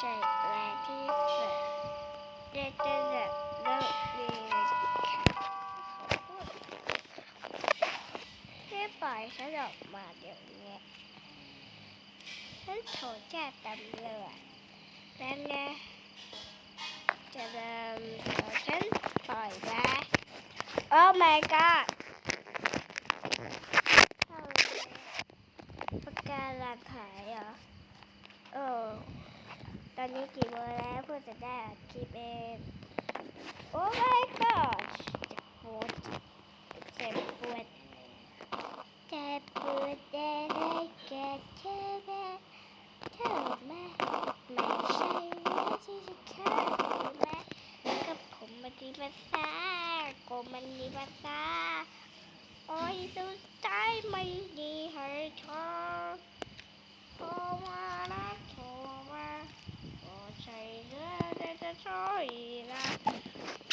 ใจแรกที่สุดเด็กจะแบบเลิกเรียนค่ะให้ปล่อยฉันออกมาเดี๋ยวนี้ฉันโทรแจ้งตำรวจแล้วไงจะเริ่มฉันปล่อยแล้โอ้ my god เอาเลยปากกาลังหายเหรอ อนนี้กี่โมงแล้วเพื่อจะได้อัดคลิปเองโอ้ my god เจ็บปวดเจ็บปวดเจ็บปวดได้ได้แก่เธอแม่เธอแม่ไม่ใช่เรื่ที่จะฆ่าแม่กับผมมันดีภาษาโกมันดีภาษาโอ้ยดูใจไม่ดีให้เธอโทรมานะโทรมา โอ้ใช่เรื่องแต่จะ ช่วยนะ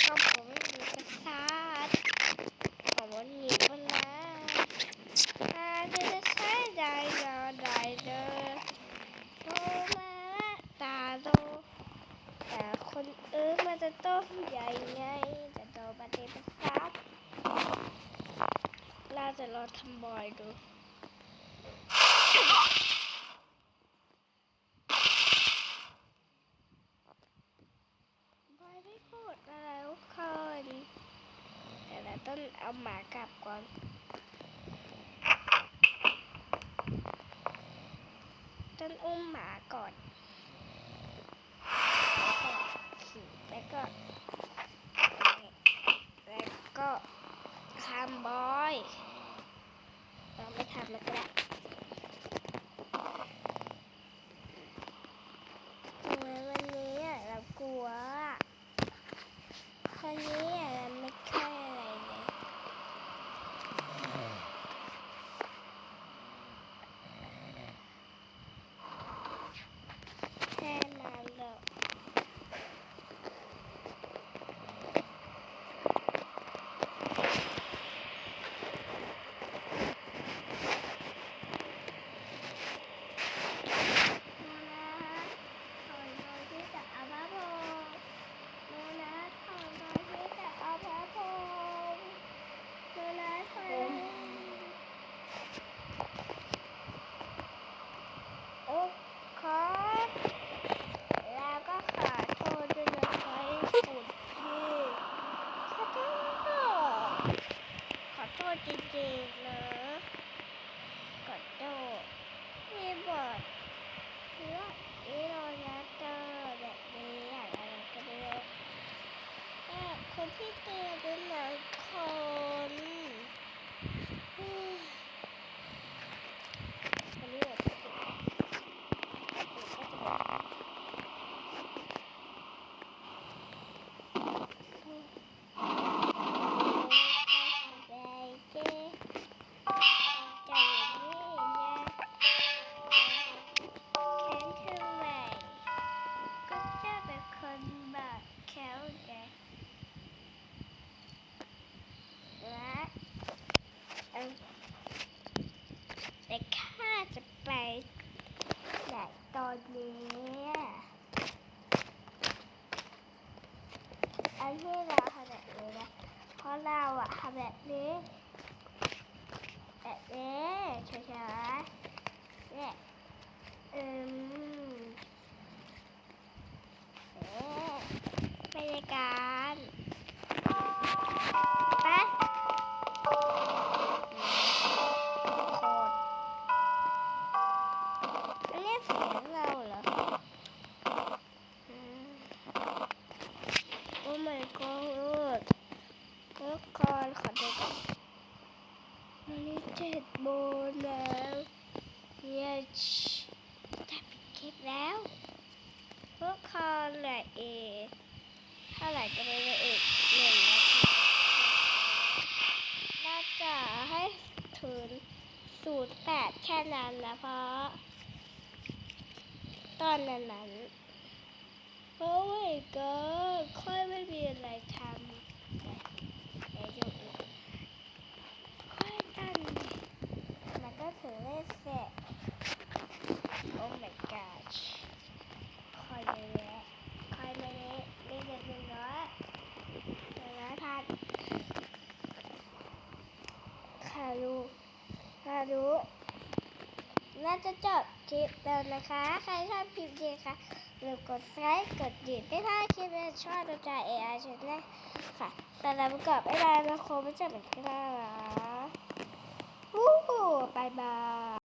ก็ผมไม่มีประสาทผมวันนี้คนนะอาจจะใช้ได้ก็ได้เด้อโทรมาละตาโตแต่คนอื่นมันจะโตใหญ่ไงแต่โตปฏิประสาทน่าจะลองทำบ่อยดู บอย ไม่พูดอะไรทุกคนแต่เราต้องเอาหมากลับก่อนต้องอุ้มหมาก่อน จริงๆเหรอกดโดมีบทเพื่ออีโรนาเตอร์แบบนี้อะไรก็ไม่รู้แต่คนที่เจอเป็นหลายคน แบบนี้แบบนี้ช้าๆเนี่ยอืมเอ๊ะไปในกาศ วันนี้เจ็ดโมงแล้วเย้จะปิดคลิปแล้วทุกคนเหลืออีกเท่าไหร่ก็ไม่รู้อีกหนึ่งนาทีน่าจะให้ถึงศูนย์แปดแค่นั้นนะเพราะ ตอนนั้นนั้นโอ้ยก็ค่อยไม่มีอะไรทำ เดี๋ยวดูอีกค่อยตั้งมันก็ถือเลขเสร็จโอ้ my gosh คอยเยอะแยะคอยมาเนี้นี่เดือนหนึ่งร้อยหนึ่งร้อยพันค่ะลูกค่ะลูก น่าจะจบคลิปแล้วนะคะ ใครชอบคลิปนี้ค่ะอย่าลืมกดไลค์กดดิดไม่พลาดคลิปนี้ช่วยดูใจเอไอชแนลค่ะ แต่เราประกอบไม่ได้นะโคไม่จะเหมือนกันนะวู้บายบาย